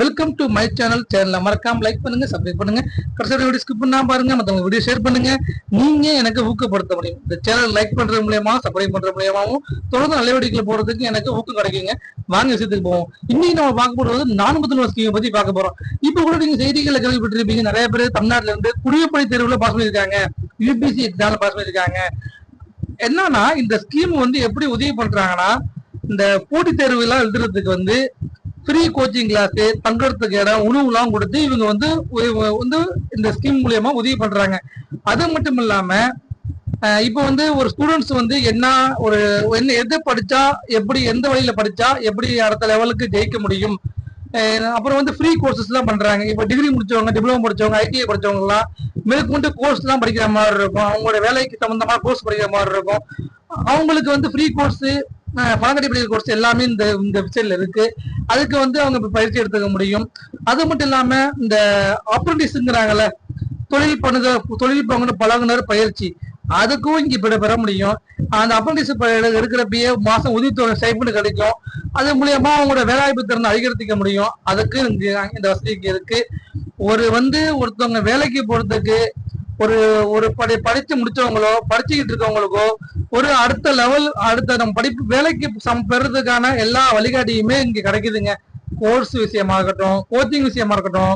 Welcome to my channel சேனலை மறக்காம like பண்ணுங்க சப்ஸ்கிரைப் பண்ணுங்க. கடைசி வீடியோ ஸ்கிப் பண்ணாம பாருங்க மத்தவங்க வீடியோ ஷேர் பண்ணுங்க. நீங்க எனக்கு ஊக்கப்படுத்த முடியும். இந்த சேனல் லைக் பண்றது மூலியமா சப்ஸ்கிரைப் பண்ற மூலியமாவும் தொடர்ந்து நல்ல வீடியோக்களை போறதுக்கு எனக்கு ஊக்கம் கிடைக்குங்க. வாங்க விஷயத்துக்கு போவோம். இன்னைக்கு நம்ம பார்க்க போறது நானூத்தி ஸ்கீமை பத்தி பார்க்க போறோம். இப்ப கூட நீங்க செய்திகளை கேள்விப்பட்டிருப்பீங்க. நிறைய பேர் தமிழ்நாட்டுல இருந்து குடியப்பணி தேர்வுல பாஸ் பண்ணிருக்காங்க யூபிசி எக்ஸாம்ல பாஸ் பண்ணிருக்காங்க என்னன்னா இந்த ஸ்கீம் வந்து எப்படி உதவி பண்றாங்கன்னா இந்த போட்டித் தேர்வு எல்லாம் எழுதுறதுக்கு வந்து ஃப்ரீ கோச்சிங் கிளாஸு தங்குறதுக்கு இடம் உணவுலாம் கொடுத்து இவங்க வந்து வந்து இந்த ஸ்கீம் மூலியமா உதவி பண்றாங்க. அது மட்டும் இல்லாம இப்போ வந்து ஒரு ஸ்டூடெண்ட்ஸ் வந்து என்ன ஒரு என்ன எது படிச்சா எப்படி எந்த வழியில படிச்சா எப்படி அடுத்த லெவலுக்கு ஜெயிக்க முடியும்? அப்புறம் வந்து ஃப்ரீ கோர்சஸ் எல்லாம் பண்றாங்க. இப்போ டிகிரி முடிச்சவங்க டிப்ளமோ படிச்சவங்க ஐடிஐ படிச்சவங்க எல்லாம் மேற்கொண்டு கோர்ஸ் எல்லாம் படிக்கிற மாதிரி இருக்கும். அவங்களோட வேலைக்கு சம்பந்தமான கோர்ஸ் படிக்கிற மாதிரி இருக்கும். அவங்களுக்கு வந்து ஃப்ரீ கோர்ஸ் பணக்கட்டி கோர்ஸ் எல்லாமே இந்த இந்த வெப்சைட்ல இருக்கு. அதுக்கு வந்து அவங்க பயிற்சி எடுத்துக்க முடியும். அது மட்டும் இல்லாம இந்த அப்ரண்டிஸ்ங்கிறாங்கல்ல தொழில் பண்ணுத தொழில் பங்குன பழகுனர் பயிற்சி அதுக்கும் இங்க இப்ப பெற முடியும். அந்த அப்ரண்டிஸ் இருக்கிறப்பயே மாசம் உதவித்தொகை ஸ்டைபண்ட் கிடைக்கும். அது மூலியமா அவங்களோட வேலைவாய்ப்பு திறனை அதிகரித்துக்க முடியும். அதுக்கு இந்த வசதி இங்க இருக்கு. ஒரு வந்து ஒருத்தவங்க வேலைக்கு போறதுக்கு ஒரு ஒரு படி படிச்சு முடிச்சவங்களோ படிச்சுக்கிட்டு இருக்கவங்களுக்கோ ஒரு அடுத்த லெவல் அடுத்த நம்ம படிப்பு வேலைக்கு சம் பெறதுக்கான எல்லா வழிகாட்டியுமே இங்க கிடைக்குதுங்க. கோர்ஸ் விஷயமாகட்டும் கோச்சிங் விஷயமா இருக்கட்டும்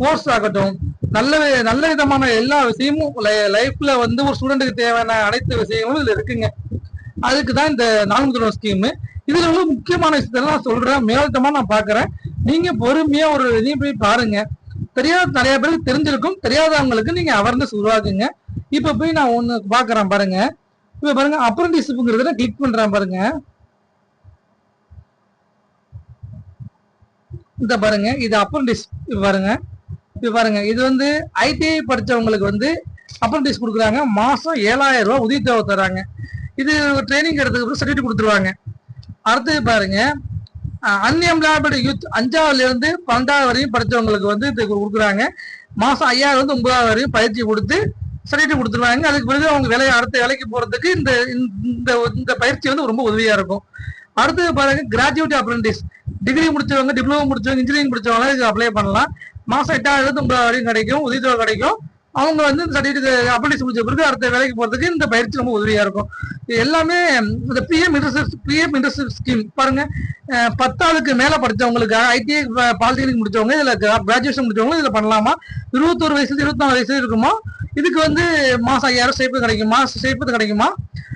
கோர்ஸ் ஆகட்டும் நல்ல நல்ல விதமான எல்லா விஷயமும் லைஃப்ல வந்து ஒரு ஸ்டூடெண்ட்டுக்கு தேவையான அனைத்து விஷயங்களும் இதுல இருக்குங்க. அதுக்கு தான் இந்த நான்கு ஸ்கீமு இதுல உள்ள முக்கியமான விஷயத்தெல்லாம் நான் சொல்றேன் மேலோட்டமா நான் பாக்குறேன் நீங்க பொறுமையா ஒரு இதையும் போய் பாருங்க. தெரியாத நிறைய பேருக்கு தெரிஞ்சிருக்கும். தெரியாதவங்களுக்கு நீங்க அவேர்னஸ் உருவாக்குங்க. இப்ப போய் நான் ஒண்ணு பாக்குறேன் பாருங்க. இப்ப பாருங்க அப்ரண்டிஸ்ங்கிறத கிளிக் பண்றேன் பாருங்க. இந்த பாருங்க இது அப்ரண்டிஸ் பாருங்க. இது பாருங்க இது வந்து ஐடிஐ படிச்சவங்களுக்கு வந்து அப்ரண்டிஸ் கொடுக்குறாங்க. மாசம் ஏழாயிரம் ரூபாய் உதவித்தொகை தராங்க. இது ட்ரைனிங் எடுத்ததுக்கு சர்டிஃபிகேட் கொடுத்துருவாங்க. அடுத்தது பாருங்க அன்எம்ப்ளாய்மெண்ட் யூத் அஞ்சாவதுல இருந்து பன்னெண்டாவது வரையும் படிச்சவங்களுக்கு வந்து இது கொடுக்குறாங்க. மாசம் ஐயாயிரம் வந்து ஒன்பதாவது வரையும் பயிற்சி கொடுத்து சர்டிஃபிகேட் கொடுத்துருவாங்க. அதுக்கு பிறகு அவங்க வேலையை அடுத்த வேலைக்கு போறதுக்கு இந்த இந்த இந்த பயிற்சி வந்து ரொம்ப உதவியா இருக்கும். அடுத்தது பாருங்க கிராஜுவேட் அப்ரண்டிஸ் டிகிரி முடிச்சவங்க டிப்ளமோ முடிச்சவங்க இன்ஜினியரிங் முடிச்சவங்க இது அப்ளை பண்ணலாம். மாசம் எட்டாயிரத்து இருந்து ஒன்பதாயிரம் வரையும் கிடைக்கும் உதவித்தொகை கிடைக்கும். அவங்க வந்து இந்த சர்டிஃபிகேட் அப்ரண்டிஸ் முடிச்ச பிறகு அடுத்த வேலைக்கு போறதுக்கு இந்த பயிற்சி ரொம்ப உதவியா இருக்கும். இது எல்லாமே இந்த PM industry PM industry scheme பாருங்க. பத்தாவதுக்கு மேல படிச்சவங்களுக்கு ஐடிஐ பாலிடெக்னிக் முடிச்சவங்க இதுல கிராஜுவேஷன் முடிச்சவங்க இதுல பண்ணலாமா? இருபத்தோரு வயசுல இருபத்தாறு வயசுல இருக்குமா? இதுக்கு வந்து மாசம் ஐயாயிரம் சேப்பு கிடைக்குமா? சேப்பு கிடைக்குமா?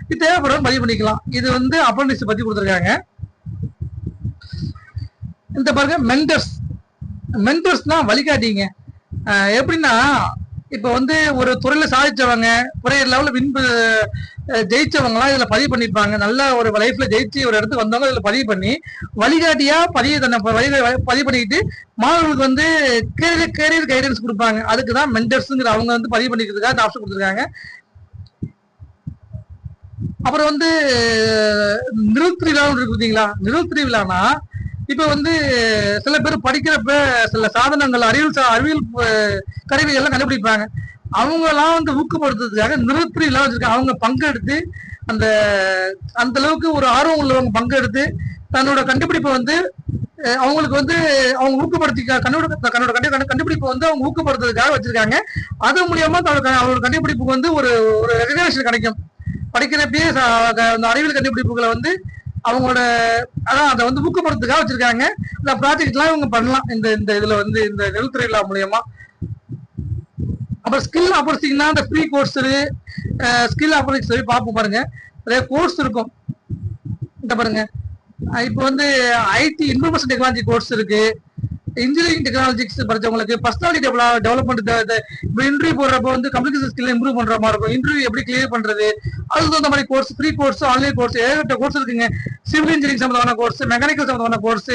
இது தேவைப்படுறது பதிவு பண்ணிக்கலாம். இது வந்து அப்ரண்டிஸ் பத்தி கொடுத்துருக்காங்க. இந்த பாருங்க மென்டர்ஸ் மென்டர்ஸ்னா வழிகாட்டிங்க. எப்படின்னா இப்ப வந்து ஒரு துறையில சாதிச்சவங்க ஒரே லெவல்ல வின் ஜெயிச்சவங்கலாம் இதுல பதிவு பண்ணிருப்பாங்க. நல்ல ஒரு லைஃப்ல ஜெயிச்சு ஒரு இடத்துக்கு வந்தவங்க இதுல பதிவு பண்ணி வழிகாட்டியா பதிவு தன்னை வழி பதிவு பண்ணிக்கிட்டு மாணவர்களுக்கு வந்து கேரியர் கேரியர் கைடன்ஸ் கொடுப்பாங்க. அதுக்கு தான் மென்டர்ஸ்ங்கிற அவங்க வந்து பதிவு பண்ணிக்கிறதுக்காக இந்த ஆப்ஷன் கொடுத்துருக்காங்க. அப்புறம் வந்து நிறுவல் திருவிழான்னு இருக்கு பார்த்தீங்களா நிருத்ரி திருவிழானா இப்ப வந்து சில பேர் படிக்கிறப்ப சில சாதனங்கள் அறிவியல் அறிவியல் கருவிகள்லாம் கண்டுபிடிப்பாங்க. அவங்க எல்லாம் வந்து ஊக்கப்படுத்துறதுக்காக நிறுவல் எல்லாம் வச்சிருக்காங்க. அவங்க பங்கெடுத்து அந்த அந்த அளவுக்கு ஒரு ஆர்வம் உள்ளவங்க பங்கெடுத்து தன்னோட கண்டுபிடிப்பை வந்து அவங்களுக்கு வந்து அவங்க ஊக்கப்படுத்தி கண்ணோட கண்ணோட கண்டு கண்டுபிடிப்பை வந்து அவங்க ஊக்கப்படுத்துறதுக்காக வச்சிருக்காங்க. அது மூலியமா தன்னோட அவரோட அவங்களோட கண்டுபிடிப்புக்கு வந்து ஒரு ஒரு ரெகக்னேஷன் கிடைக்கும். படிக்கிறப்பயே அந்த அறிவியல் கண்டுபிடிப்புகளை வந்து அவங்களோட அதான் அதை வந்து ஊக்கப்படுத்துக்காக வச்சிருக்காங்க. இந்த ப்ராஜெக்ட்லாம் இவங்க பண்ணலாம். இந்த இந்த இதுல வந்து இந்த நெல்துறையில மூலியமா. அப்புறம் ஸ்கில் ஆப்பர்ச்சுனிட்டினா இந்த ஃப்ரீ கோர்ஸ் ஸ்கில் ஆப்பர்ச்சுனிட்டி சொல்லி பார்ப்போம் பாருங்க. நிறைய கோர்ஸ் இருக்கும். இந்த பாருங்க. இப்போ வந்து ஐடி இன்ஃபர்மேஷன் டெக்னாலஜி கோர்ஸ் இருக்கு. இன்ஜினியரிங் டெக்னாலஜிக்ஸ் படித்தவங்களுக்கு பர்சனாலிட்டி டெவலப்மெண்ட் இப்போ இன்டர்வியூ போடுறப்போ வந்து கம்யூனிகேஷன் ஸ்கில் இம்ப்ரூவ் பண்ணுற மாதிரி இருக்கும். இன்டர்வியூ எப்படி கிளியர் பண்ணுறது அதுக்கு தகுந்த மாதிரி course free course online course ஏகப்பட்ட கோர்ஸ் இருக்குங்க. சிவில் இன்ஜினியரிங் சம்பந்தமான கோர்ஸ் மெக்கானிக்கல் சம்பந்தமான கோர்ஸ்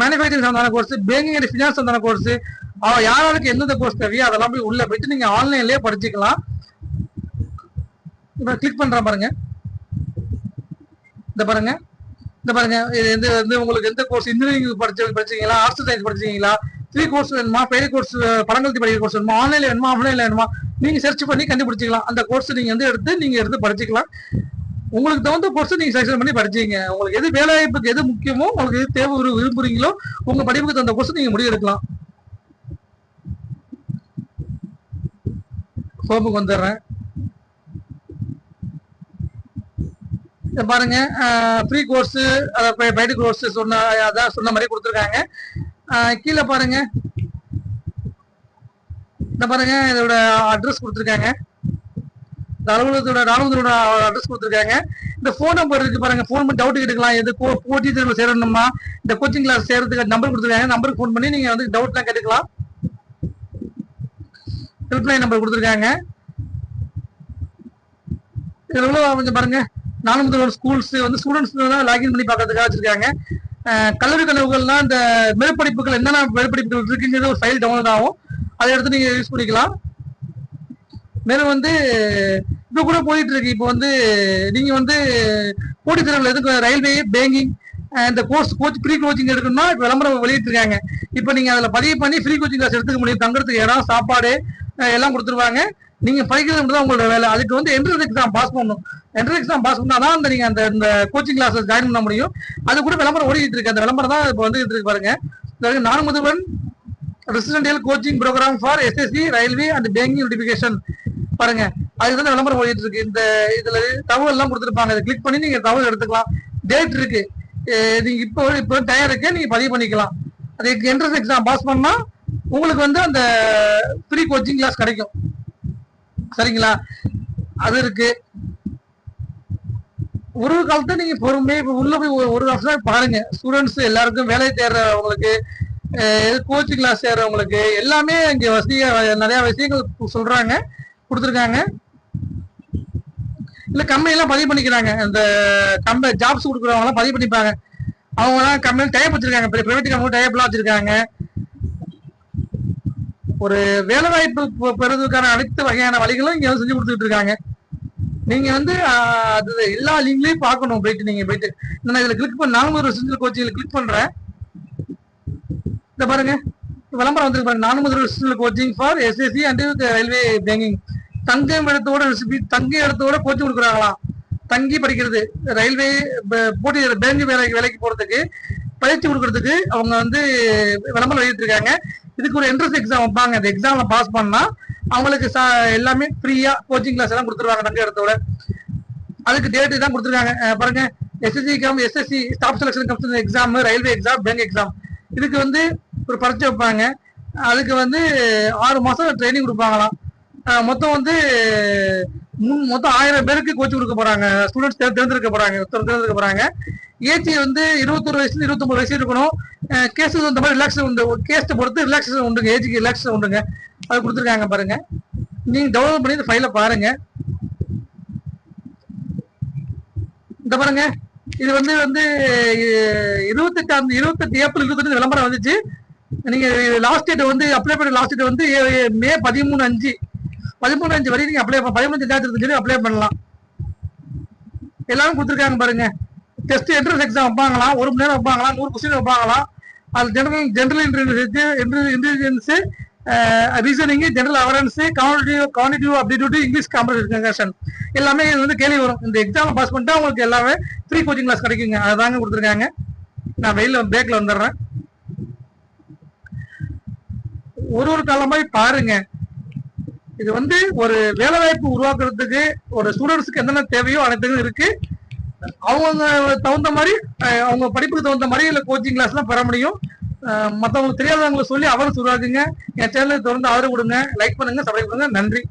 மேனுஃபேக்சரிங் சம்பந்தமான கோர்ஸ் பேங்கிங் அண்ட் ஃபினான்ஸ் சம்பந்தமான கோர்ஸ் யாராருக்கு எந்தெந்த கோர்ஸ் தேவையோ அதெல்லாம் போய் உள்ள போயிட்டு நீங்க ஆன்லைன்லயே படிச்சுக்கலாம். இப்போ கிளிக் பண்றேன் பாருங்க. இந்த பாருங்க. இந்த பாருங்க. இது எந்த வந்து உங்களுக்கு எந்த கோர்ஸ் இன்ஜினியரிங் படிச்சு படிச்சீங்களா ஆர்ட்ஸ் சயின்ஸ் படிச்சீங்களா ஃப்ரீ கோர்ஸ் வேணுமா? பெரிய கோர்ஸ் படங்கள்த்தி படிக்கிற கோர்ஸ் வேணுமா? ஆன்லைன்ல வேணுமா? ஆஃப்லைன்ல வேணுமா? நீங்க சர்ச் பண்ணி கண்டுபிடிச்சிக்கலாம். அந்த கோர்ஸ் நீங்க வந்து எடுத்து நீங்க எடுத்து படிச்சுக்கலாம். உங்களுக்கு தகுந்த கோர்ஸ் நீங்க செலக்ஷன் பண்ணி படிச்சீங்க. உங்களுக்கு எது வேலைவாய்ப்புக்கு எது முக்கியமோ உங்களுக்கு எது தேவை விரு- விரும்புறீங்களோ உங்க படிப்புக்கு தகுந்த கோர்ஸ் நீங்க முடிவெடுக்கலாம். ஹோமுக்கு வந்துடுறேன். பாருங்க. ஃப்ரீ கோர்ஸ் பைடு கோர்ஸ் சொன்ன அதான் சொன்ன மாதிரி கொடுத்துருக்காங்க. கீழே பாருங்க. இந்த பாருங்க இதோட அட்ரஸ் கொடுத்துருக்காங்க. இந்த அலுவலகத்தோட ராணுவத்தோட அட்ரஸ் கொடுத்துருக்காங்க. இந்த ஃபோன் நம்பர் இருக்கு பாருங்க ஃபோன் பண்ணி டவுட் கேட்டுக்கலாம். எது போட்டி தேர்வு சேரணுமா? இந்த கோச்சிங் கிளாஸ் சேர்றதுக்கு நம்பர் கொடுத்துருக்காங்க. நம்பருக்கு ஃபோன் பண்ணி நீங்க வந்து டவுட்லாம் கேட்டுக்கலாம். ஹெல்ப்லைன் நம்பர் கொடுத்துருக்காங்க. எவ்வளோ உள்ள கொஞ்சம் பாருங்க நாலு முதல்வர் ஸ்கூல்ஸ் வந்து ஸ்டூடெண்ட்ஸ் தான் லாகின் பண்ணி பார்க்கறதுக்காக வச்சிருக்காங்க. கல்லூரி கனவுகள்லாம் இந்த மேற்படிப்புகள் என்னென்ன மேற்படிப்புகள் இருக்குங்கிறது ஒரு ஃபைல் டவுன்லோட் ஆகும். அதை எடுத்து நீங்க யூஸ் பண்ணிக்கலாம். மேலும் வந்து இப்போ கூட போயிட்டு இருக்கு. இப்போ வந்து நீங்க வந்து போட்டித் தேர்வுல எதுக்கு ரயில்வே பேங்கிங் இந்த கோர்ஸ் கோச் ஃப்ரீ கோச்சிங் எடுக்கணும்னா இப்ப விளம்பரம் வெளியிட்டிருக்காங்க இப்போ நீங்க அதுல பதிவு பண்ணி ஃப்ரீ கோச்சிங் கிளாஸ் எடுத்துக்க முடியும். தங்குறதுக்கு இடம் சாப்பாடு எல்லாம் கொடுத்துருவாங்க. நீங்க படிக்கிறது மட்டும் தான் உங்களோட வேலை. அதுக்கு வந்து என்ட்ரன்ஸ் எக்ஸாம் பாஸ் பண்ணணும். என்ட்ரன்ஸ் எக்ஸாம் பாஸ் பண்ணா தான் அந்த நீங்க அந்த இந்த கோச்சிங் கிளாஸ் ஜாயின் பண்ண முடியும். அது கூட விளம்பரம் ஓடிட்டு இருக்கு. அந்த விளம்பரம் தான் இப்போ வந்துட்டு இருக்கு பாருங்க. நானும் Naan Mudhalvan residential coaching program for SSC railway and banking notification பாருங்க அதுக்கு தான் விளம்பரம் ஓடிட்டு இருக்கு. இந்த இதுல தகவல் எல்லாம் கொடுத்துருப்பாங்க. அதை கிளிக் பண்ணி நீங்க தகவல் எடுத்துக்கலாம். டேட் இருக்கு. நீங்க இப்போ இப்போ டயர் இருக்கு. நீங்க பதிவு பண்ணிக்கலாம். அதுக்கு என்ட்ரன்ஸ் எக்ஸாம் பாஸ் பண்ணா உங்களுக்கு வந்து அந்த ஃப்ரீ கோச்சிங் கிளாஸ் கிடைக்கும். சரிங்களா? அது இருக்கு. ஒரு காலத்தை நீங்க பொறுமையா இப்ப உள்ள போய் ஒரு- ஒரு வருஷம் பாருங்க. ஸ்டூடெண்ட்ஸ் எல்லாருக்கும் வேலை தேடுறவங்களுக்கு கோச்சிங் கிளாஸ் சேர்றவங்களுக்கு எல்லாமே இங்க வசதியா நிறைய விஷயங்கள் சொல்றாங்க கொடுத்துருக்காங்க. இல்ல கம்பெனிலாம் எல்லாம் பதிவு பண்ணிக்கிறாங்க. இந்த கம்பெனி ஜாப்ஸ் கொடுக்குறவங்க எல்லாம் பதிவு பண்ணிப்பாங்க. அவங்க எல்லாம் கம்பெனி டயப் வச்சிருக்காங்க. பிரைவேட் கம்பெனி டயப் எல்லாம் வச்சிருக்காங்க. ஒரு வேலை வாய்ப்பு பெறுவதற்கான அனைத்து வகையான வழிகளும் இங்க வந்து செஞ்சு கொடுத்துட்டு இருக்காங்க. நீங்க வந்து அது எல்லா லிங்க்லயும் பார்க்கணும். போயிட்டு நீங்க போயிட்டு. நான் இதுல கிளிக் பண்ண நானும் ஒரு செஞ்சல் கோச்சிங்ல கிளிக் பண்றேன். இந்த பாருங்க விளம்பரம் வந்து பாருங்க. நானும் முதல் coaching for SSC and railway banking தங்கம் இடத்தோட ரெசிபி தங்க இடத்தோட கோச்சிங் கொடுக்குறாங்களாம் தங்கி படிக்கிறது ரயில்வே போட்டி பேங்க் வேலைக்கு வேலைக்கு போறதுக்கு பயிற்சி கொடுக்கறதுக்கு அவங்க வந்து விளம்பரம் எழுதிட்டு இருக்காங்க இதுக்கு ஒரு என்ட்ரன்ஸ் எக்ஸாம் வைப்பாங்க. அந்த எக்ஸாம்ல பாஸ் பண்ணா அவங்களுக்கு எல்லாமே ஃப்ரீயா கோச்சிங் கிளாஸ் எல்லாம் கொடுத்துருவாங்க தங்க இடத்தோட. அதுக்கு டேட்டு தான் கொடுத்துருக்காங்க. பாருங்க. SSC come SSC staff selection exam railway exam bank exam இதுக்கு வந்து ஒரு பறிச்சு வைப்பாங்க. அதுக்கு வந்து ஆறு மாதம் ட்ரைனிங் கொடுப்பாங்களாம். மொத்தம் வந்து முன் மொத்தம் ஆயிரம் பேருக்கு கோச்சு கொடுக்க போறாங்க. ஸ்டூடெண்ட்ஸ் தேர்ந்தெடுக்க போறாங்க. தேர்ந்தெடுக்க போறாங்க. ஏஜி வந்து இருபத்தொரு வயசுல இருபத்தொம்பது வயசு இருக்கணும். கேஸ் வந்த மாதிரி ரிலாக்ஸேஷன் உண்டு. கேஸ்ட்டை பொறுத்து ரிலாக்ஸேஷன் உண்டுங்க. ஏஜுக்கு ரிலாக்ஸேஷன் உண்டுங்க. அது கொடுத்துருக்காங்க பாருங்க. நீங்க டவுன்லோட் பண்ணி இந்த ஃபைலை பாருங்க. இந்த பாருங்க. இது வந்து வந்து இருபத்தெட்டாம் இருபத்தெட்டு ஏப்ரல் இருபத்தெட்டு விளம்பரம் வந்துச்சு. நீங்க லாஸ்ட் டேட் வந்து அப்ளை பண்ண லாஸ்ட் டேட் வந்து ஏ- மே பதிமூணு அஞ்சு. பதிமூணு அஞ்சு வரை நீங்க அப்ளை பதிமூணு ரெண்டாயிரத்தி சொல்லி அப்ளை பண்ணலாம். எல்லாரும் கொடுத்துருக்காங்க பாருங்க. டெஸ்ட் என்ட்ரன்ஸ் எக்ஸாம் வைப்பாங்களாம். ஒரு மணி நேரம் வைப்பாங்களாம். நூறு கொஸ்டின் வைப்பாங்களாம். அது general general intelligence intelligence reasoning general awareness quantitative quantitative aptitude English comprehension எல்லாமே இது வந்து கேள்வி வரும். இந்த எக்ஸாம் பாஸ் பண்ணிட்டா உங்களுக்கு எல்லாமே ஃப்ரீ கோச்சிங் கிளாஸ் கிடைக்குங்க. அதுதாங்க கொடுத்துருக்காங்க. நான் வெயில பிரேக்ல வந்துடுறேன். ஒரு ஒரு காலமாய் பாருங்க. இது வந்து ஒரு வேலை வாய்ப்பு உருவாக்குறதுக்கு ஒரு ஸ்டூடெண்ட்ஸ்க்கு என்னென்ன தேவையோ அனைத்தும் இருக்கு. அவங்க தகுந்த மாதிரி அவங்க படிப்புக்கு தகுந்த மாதிரி இல்ல கோச்சிங் கிளாஸ் எல்லாம் பெற முடியும். அஹ், தெரியாதவங்களை சொல்லி அவரும் உருவாக்குங்க. என் சேனலை தொடர்ந்து ஆதரவு கொடுங்க. லைக் பண்ணுங்க சப்ஸ்கிரைப் பண்ணுங்க. நன்றி.